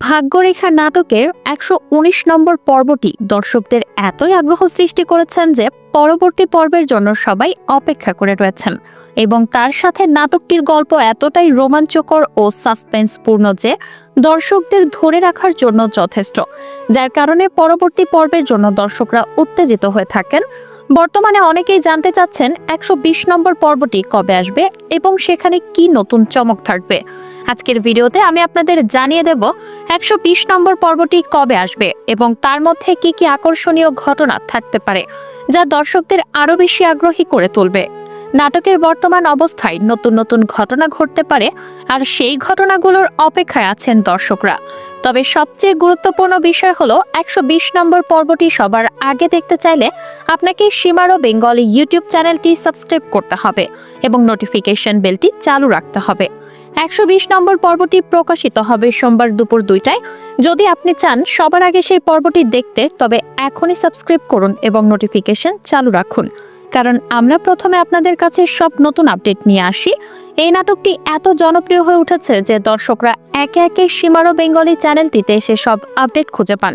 ভাগ্যরেখা নাটকের একশো উনিশ নম্বর পর্বটি দর্শকদের এতই আগ্রহ সৃষ্টি করেছেন যে পরবর্তী পর্বের জন্য সবাই অপেক্ষা করে রয়েছেন। এবং তার সাথে নাটকটির গল্প এতটাই রোমাঞ্চকর ও সাসপেন্সপূর্ণ যে দর্শকদের ধরে রাখার জন্য যথেষ্ট। যার কারণে পরবর্তী পর্বের জন্য দর্শকরা উত্তেজিত হয়ে থাকেন। বর্তমানে অনেকেই জানতে চাচ্ছেন একশো বিশ নম্বর পর্বটি কবে আসবে এবং সেখানে কি নতুন চমক থাকবে। আজকের ভিডিওতে আমি আপনাদের জানিয়ে দেব একশো বিশ নম্বর পর্বটি কবে আসবে এবং তার মধ্যে কি কি আকর্ষণীয় ঘটনা থাকতে পারে, যা দর্শকদের আরও বেশি আগ্রহী করে তুলবে। নাটকের বর্তমান অবস্থায় নতুন নতুন ঘটনা ঘটতে পারে, আর সেই ঘটনাগুলোর অপেক্ষায় আছেন দর্শকরা। তবে সবচেয়ে গুরুত্বপূর্ণ বিষয় হলো একশো বিশ নম্বর পর্বটি সবার আগে দেখতে চাইলে আপনাকে সীমারো বেঙ্গলি ইউটিউব চ্যানেলটি সাবস্ক্রাইব করতে হবে এবং নোটিফিকেশন বেলটি চালু রাখতে হবে। একশো বিশ নম্বর পর্বটি প্রকাশিত হবে সোমবার দুপুর দুইটায়। যদি আপনি চান সবার আগে সেই পর্বটি দেখতে, তবে এখনই সাবস্ক্রাইব করুন এবং নোটিফিকেশন চালু রাখুন। কারণ আমরা প্রথমে আপনাদের কাছে সব নতুন আপডেট নিয়ে আসি। এই নাটকটি এত জনপ্রিয় হয়ে উঠেছে যে দর্শকরা একে একে সীমারো বেঙ্গলি চ্যানেলটিতে এসে সব আপডেট খুঁজে পান।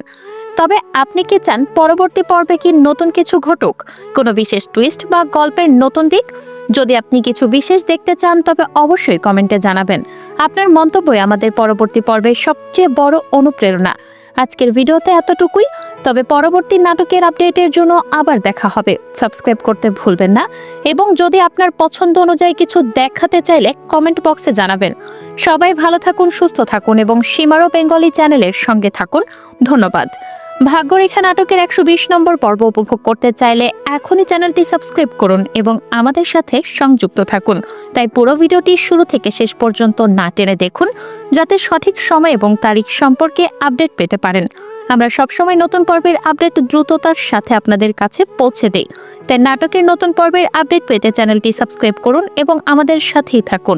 তবে আপনি কি চান পরবর্তী পর্বে কি নতুন কিছু ঘটুক? কোনো বিশেষ টুইস্ট বা গল্পের নতুন দিক? যদি আপনি কিছু বিশেষ দেখতে চান, তবে অবশ্যই কমেন্টে জানাবেন। আপনার মন্তব্যই আমাদের পরবর্তী পর্বের সবচেয়ে বড় অনুপ্রেরণা। আজকের ভিডিওতে এতটুকুই। তবে পরবর্তী নাটকের আপডেটের জন্য আবার দেখা হবে। সাবস্ক্রাইব করতে ভুলবেন না এবং যদি আপনার পছন্দ অনুযায়ী কিছু দেখাতে চাইলে কমেন্ট বক্সে জানাবেন। সবাই ভালো থাকুন, সুস্থ থাকুন এবং সীমারো বেঙ্গলি চ্যানেলের সঙ্গে থাকুন। ধন্যবাদ। ভাগ্যরেখা নাটকের একশো বিশ নম্বর পর্ব উপভোগ করতে চাইলে এখনই চ্যানেলটি সাবস্ক্রাইব করুন এবং আমাদের সাথে সংযুক্ত থাকুন। তাই পুরো ভিডিওটি শুরু থেকে শেষ পর্যন্ত না টেনে দেখুন, যাতে সঠিক সময় এবং তারিখ সম্পর্কে আপডেট পেতে পারেন। আমরা সবসময় নতুন পর্বের আপডেট দ্রুততার সাথে আপনাদের কাছে পৌঁছে দেই। তাই নাটকের নতুন পর্বের আপডেট পেতে চ্যানেলটি সাবস্ক্রাইব করুন এবং আমাদের সাথেই থাকুন।